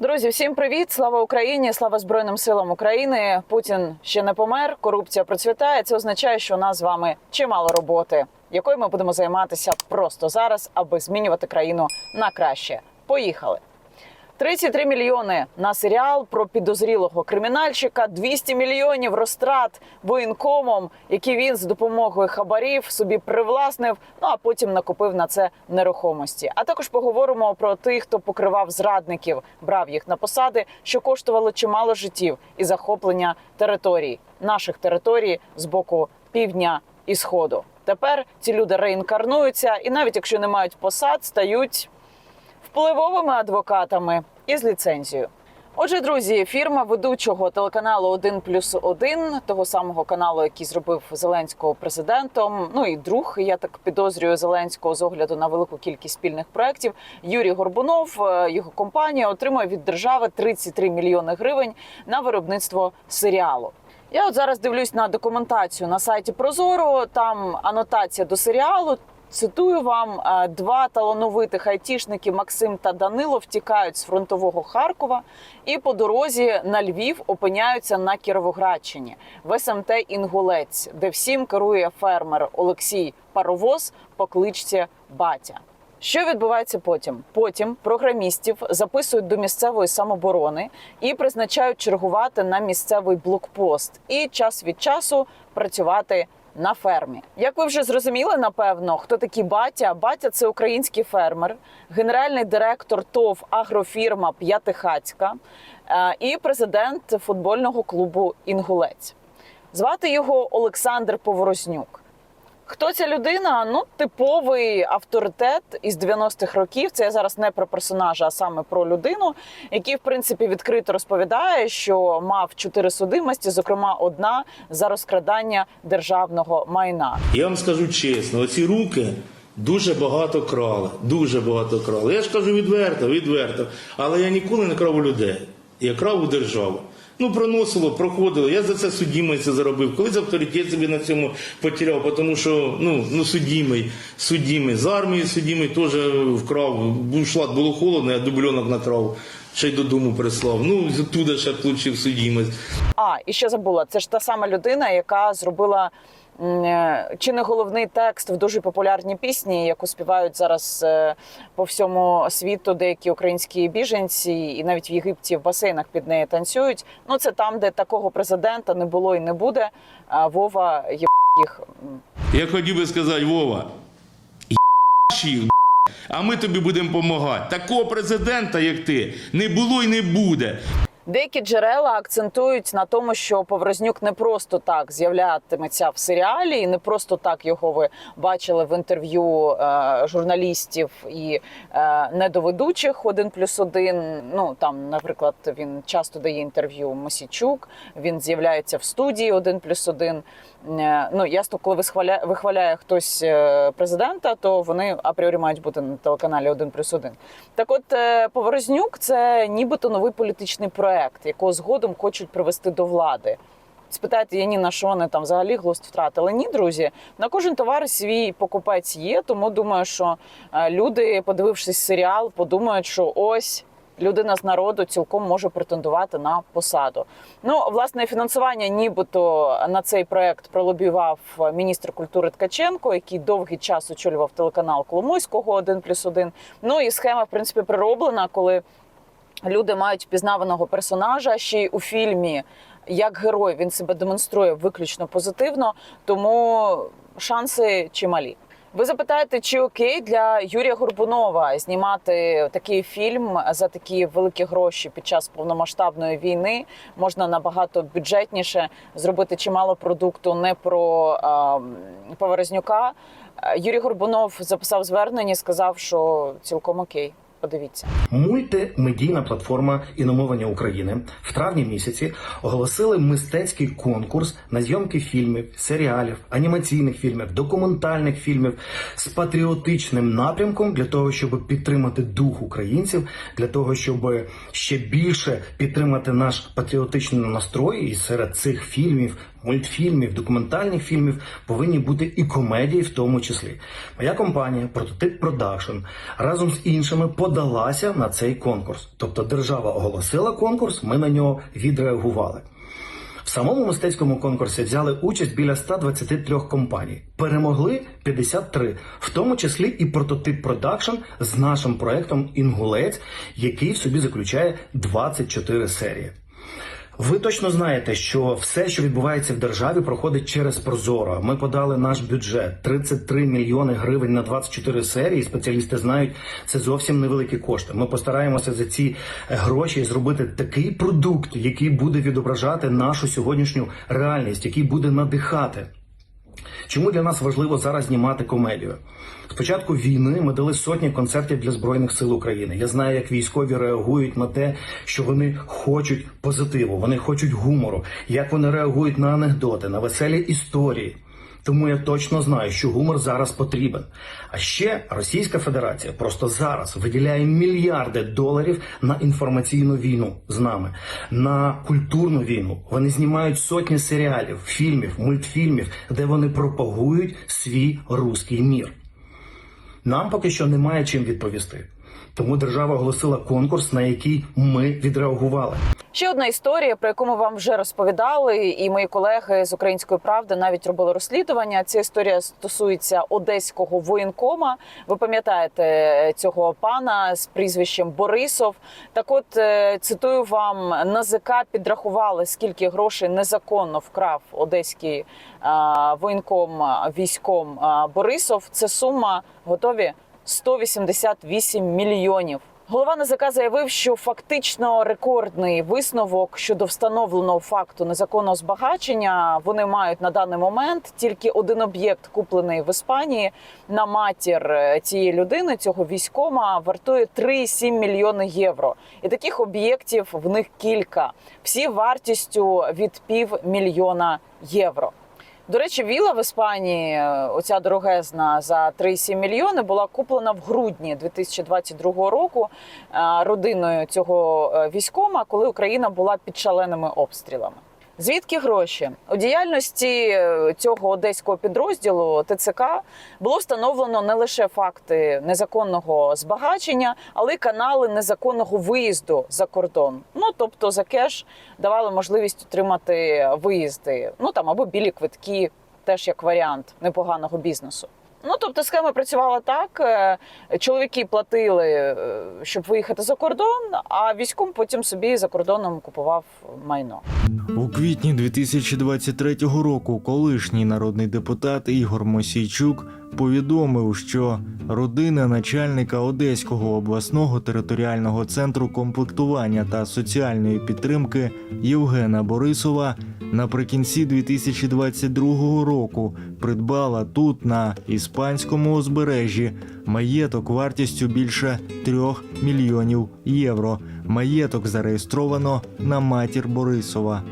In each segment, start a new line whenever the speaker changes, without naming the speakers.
Друзі, всім привіт! Слава Україні! Слава Збройним силам України! Путін ще не помер. Корупція процвітає. Це означає, що у нас з вами чимало роботи, якою ми будемо займатися просто зараз, аби змінювати країну на краще. Поїхали! 33 мільйони на серіал про підозрілого кримінальщика, 200 мільйонів розтрат воєнкомом, які він з допомогою хабарів собі привласнив. Ну а потім накупив на це нерухомості. А також поговоримо про тих, хто покривав зрадників, брав їх на посади, що коштувало чимало життів і захоплення територій наших територій з боку півдня і сходу. Тепер ці люди реінкарнуються, і навіть якщо не мають посад, стають впливовими адвокатами із ліцензією. Отже, друзі, фірма ведучого телеканалу 1 плюс 1, того самого каналу, який зробив Зеленського президентом. Ну і друг, я так підозрюю Зеленського з огляду на велику кількість спільних проєктів. Юрій Горбунов, е, його компанія отримує від держави 33 мільйони гривень на виробництво серіалу. Я от зараз дивлюсь на документацію на сайті Прозоро. Там анотація до серіалу. Цитую вам е, два талановитих айтішники Максим та Данило втікають з фронтового Харкова і по дорозі на Львів опиняються на Кіровоградщині в СМТ Інгулець, де всім керує фермер Олексій Паровоз по кличці Батя. Що відбувається потім? Потім програмістів записують до місцевої самоборони і призначають чергувати на місцевий блокпост і час від часу працювати на фермі. Як ви вже зрозуміли, напевно, хто такі батя? Батя це український фермер, генеральний директор ТОВ агрофірма П'ятихацька е, і президент футбольного клубу Інгулець. Звати його Олександр Поворознюк. Хто ця людина? Ну, типовий авторитет із 90-х років. Це я зараз не про персонажа, а саме про людину, який, в принципі, відкрито розповідає, що мав чотири судимості, зокрема, одна за розкрадання державного майна.
Я вам скажу чесно, оці руки дуже багато крали. Дуже багато крали. Я ж кажу відверто, відверто. Але я ніколи не крав у людей. Я крав у державу. Ну, проносило, проходило. Я за це судімець заробив. Колись авторитет собі на цьому потеряв, тому що ну, ну судімий, судімий. З армії судімий теж вкрав. Був шлак, було холодно, я дубльонок накрав. Ще й додому прислав. Ну, туди ще получив судімець.
А і ще забула, це ж та сама людина, яка зробила. Е, Чи не головний текст в дуже популярній пісні, яку співають зараз е, по всьому світу деякі українські біженці, і навіть в Єгипті в басейнах під неї танцюють. Ну це там, де такого президента не було і не буде. А Вова є їх.
Я хотів би сказати, Вова, їх, а ми тобі будемо допомагати. Такого президента, як ти, не було і не буде.
Деякі джерела акцентують на тому, що Поврознюк не просто так з'являтиметься в серіалі, і не просто так його ви бачили в інтерв'ю е, журналістів і е, недоведучих один плюс один. Ну там, наприклад, він часто дає інтерв'ю Мосічук. Він з'являється в студії один плюс один. Е, Ну ясно, коли вихваляє, вихваляє хтось е, президента, то вони апріорі мають бути на телеканалі один плюс один. Так, от е, Поворознюк це нібито новий політичний проект, якого згодом хочуть привести до влади. Спитайте Яніна, що вони там взагалі глузд втратили? Ні, друзі, на кожен товар свій покупець є. Тому думаю, що е, люди, подивившись серіал, подумають, що ось. Людина з народу цілком може претендувати на посаду. Ну, власне, фінансування, нібито на цей проект пролобіював міністр культури Ткаченко, який довгий час очолював телеканал Коломойського 1 плюс 1. Ну і схема, в принципі, прироблена, коли люди мають впізнаваного персонажа ще й у фільмі. Як герой він себе демонструє виключно позитивно, тому шанси чималі. Ви запитаєте, чи окей для Юрія Горбунова знімати такий фільм за такі великі гроші під час повномасштабної війни? Можна набагато бюджетніше зробити чимало продукту не про е, Поворознюка. Юрій Горбунов записав звернення сказав, що цілком окей. Подивіться.
Мультимедійна платформа іномовлення України в травні місяці оголосили мистецький конкурс на зйомки фільмів, серіалів, анімаційних фільмів, документальних фільмів з патріотичним напрямком для того, щоб підтримати дух українців, для того, щоб ще більше підтримати наш патріотичний настрой. І серед цих фільмів, мультфільмів, документальних фільмів повинні бути і комедії, в тому числі. Моя компанія Прототип Продакшн разом з іншими подалася на цей конкурс. Тобто держава оголосила конкурс, ми на нього відреагували. В самому мистецькому конкурсі взяли участь біля 123 компаній. Перемогли 53, в тому числі і прототип продакшн з нашим проектом Інгулець, який в собі заключає 24 серії. Ви точно знаєте, що все, що відбувається в державі, проходить через Прозоро. Ми подали наш бюджет 33 мільйони гривень на 24 серії. Спеціалісти знають, це зовсім невеликі кошти. Ми постараємося за ці е, гроші зробити такий продукт, який буде відображати нашу сьогоднішню реальність, який буде надихати. Чому для нас важливо зараз знімати комедію? Спочатку війни ми дали сотні концертів для збройних сил України. Я знаю, як військові реагують на те, що вони хочуть позитиву, вони хочуть гумору, як вони реагують на анекдоти, на веселі історії. Тому я точно знаю, що гумор зараз потрібен. А ще Російська Федерація просто зараз виділяє мільярди доларів на інформаційну війну з нами, на культурну війну. Вони знімають сотні серіалів, фільмів, мультфільмів, де вони пропагують свій руський мір. Нам поки що немає чим відповісти. Тому держава оголосила конкурс, на який ми відреагували.
Ще одна історія, про яку ми вам вже розповідали, і мої колеги з української правди навіть робили розслідування. Ця історія стосується одеського воєнкома. Ви пам'ятаєте цього пана з прізвищем Борисов. Так, от е, цитую вам, НАЗК підрахували, скільки грошей незаконно вкрав одеський е, воєнком е, військом е, Борисов. Це сума готові 188 мільйонів. Голова НАЗК заявив, що фактично рекордний висновок щодо встановленого факту незаконного збагачення вони мають на даний момент тільки один об'єкт, куплений в Іспанії на матір е, цієї людини, цього військома, вартує 3,7 мільйони євро. І таких об'єктів в них кілька, всі вартістю від півмільйона євро. До речі, віла в Іспанії, е, оця дорогезна за 3,7 мільйони, була куплена в грудні 2022 року е, родиною цього е, військома, коли Україна була під шаленими обстрілами. Звідки гроші у діяльності е, цього одеського підрозділу ТЦК було встановлено не лише факти незаконного збагачення, але й канали незаконного виїзду за кордон. Ну тобто за кеш давали можливість отримати виїзди, ну там або білі квитки, теж як варіант непоганого бізнесу. Ну тобто схема працювала так: е, чоловіки платили, е, щоб виїхати за кордон, а військом потім собі за кордоном купував майно.
Квітні 2023 року колишній народний депутат Ігор Мосійчук повідомив, що родина начальника Одеського обласного територіального центру комплектування та соціальної підтримки Євгена Борисова наприкінці 2022 року придбала тут на іспанському узбережжі маєток вартістю більше 3 мільйонів євро. Маєток зареєстровано на матір Борисова.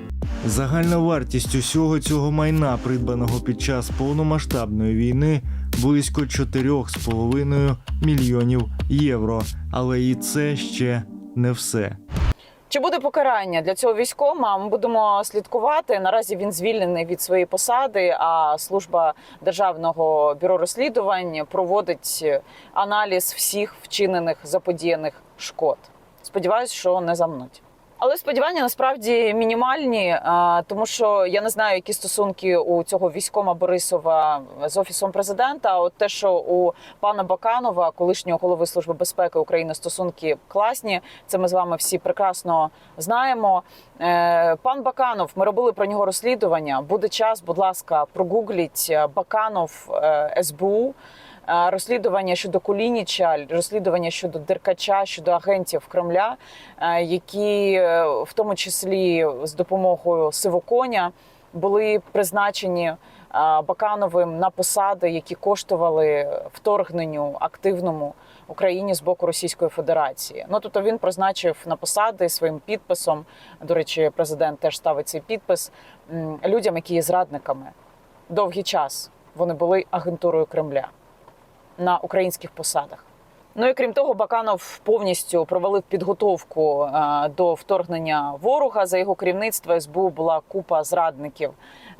Загальна вартість усього цього майна, придбаного під час повномасштабної війни, близько 4,5 мільйонів євро. Але і це ще не все.
Чи буде покарання для цього військома? Ми будемо слідкувати. Наразі він звільнений від своєї посади. А служба державного бюро розслідувань проводить аналіз всіх вчинених заподіяних шкод. Сподіваюсь, що не замнуть. Але сподівання насправді мінімальні, тому що я не знаю, які стосунки у цього військома Борисова з офісом президента. От те, що у пана Баканова, колишнього голови служби безпеки України, стосунки класні. Це ми з вами всі прекрасно знаємо. Е, Пан Баканов, ми робили про нього розслідування. Буде час, будь ласка, прогугліть е, Баканов е, СБУ. Розслідування щодо Кулініча, розслідування щодо Деркача, щодо агентів Кремля, е, які е, в тому числі з допомогою Сивоконя були призначені е, Бакановим на посади, які коштували вторгненню активному Україні з боку Російської Федерації. Ну тобто він призначив на посади своїм підписом. До речі, президент теж ставить цей підпис людям, які є зрадниками. Довгий час вони були агентурою Кремля на українських посадах. Ну і крім того, Баканов повністю провалив підготовку е, до вторгнення ворога. За його керівництво СБУ була купа зрадників,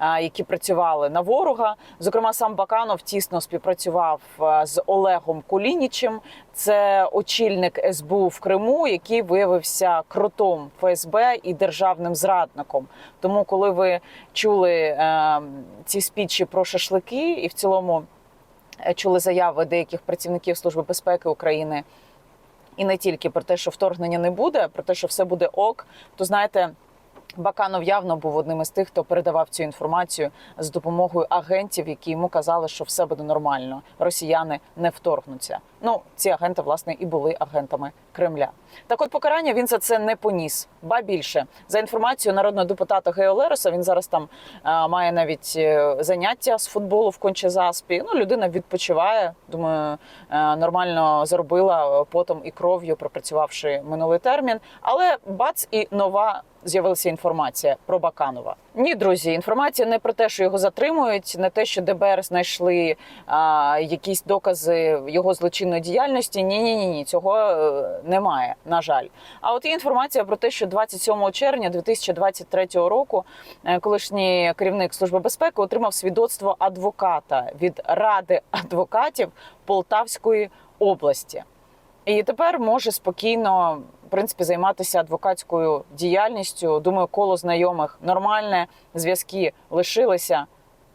е, які працювали на ворога. Зокрема, сам Баканов тісно співпрацював е, з Олегом Кулінічем. Це очільник СБУ в Криму, який виявився кротом ФСБ і державним зрадником. Тому, коли ви чули ці спічі про шашлики, і в цілому чули заяви деяких працівників Служби безпеки України і не тільки про те, що вторгнення не буде, про те, що все буде ок, то знаєте. Баканов явно був одним із тих, хто передавав цю інформацію з допомогою агентів, які йому казали, що все буде нормально, росіяни не вторгнуться. Ну, ці агенти, власне, і були агентами Кремля. Так, от покарання він за це не поніс. Ба більше за інформацією народного депутата Гео Лероса, він зараз там а, має навіть е, заняття з футболу в Кончезаспі. Ну, людина відпочиває. Думаю, е, нормально заробила е, потом і кров'ю, пропрацювавши минулий термін. Але бац, і нова з'явилася інформація про Баканова. Ні, друзі, інформація не про те, що його затримують, не те, що ДБР знайшли а, якісь докази його злочинної діяльності. Ні, ні, ні, ні, цього е, немає. На жаль. А от є інформація про те, що 27 червня 2023 року е, колишній керівник служби безпеки отримав свідоцтво адвоката від ради адвокатів Полтавської області. І тепер може спокійно в принципі займатися адвокатською діяльністю. Думаю, коло знайомих нормальне, зв'язки лишилися.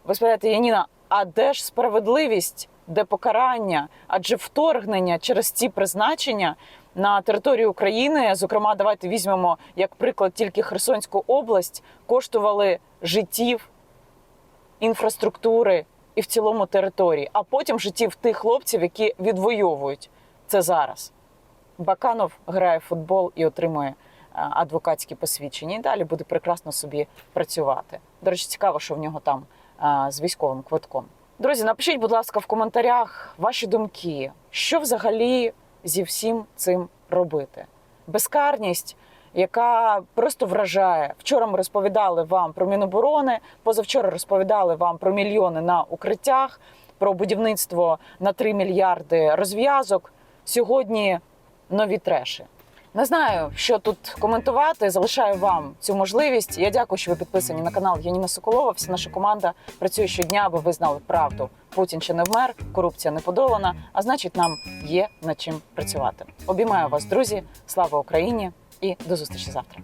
Ви спитаєте, Яніна, а де ж справедливість, де покарання? Адже вторгнення через ці призначення на територію України, зокрема, давайте візьмемо як приклад тільки Херсонську область, коштували життів, інфраструктури і в цілому території, а потім життів тих хлопців, які відвоюють це зараз. Баканов грає в футбол і отримує е, адвокатські посвідчення. І далі буде прекрасно собі працювати. До речі, цікаво, що в нього там е, з військовим квитком. Друзі, напишіть, будь ласка, в коментарях ваші думки, що взагалі зі всім цим робити. Безкарність, яка просто вражає. Вчора ми розповідали вам про Міноборони, позавчора розповідали вам про мільйони на укриттях, про будівництво на 3 мільярди розв'язок. Сьогодні нові треші. Не знаю, що тут коментувати. Залишаю вам цю можливість. Я дякую, що ви підписані на канал Яніна Соколова. Вся наша команда працює щодня, аби ви знали правду. Путін ще не вмер, корупція не подолана. А значить, нам є над чим працювати. Обіймаю вас, друзі. Слава Україні і до зустрічі завтра.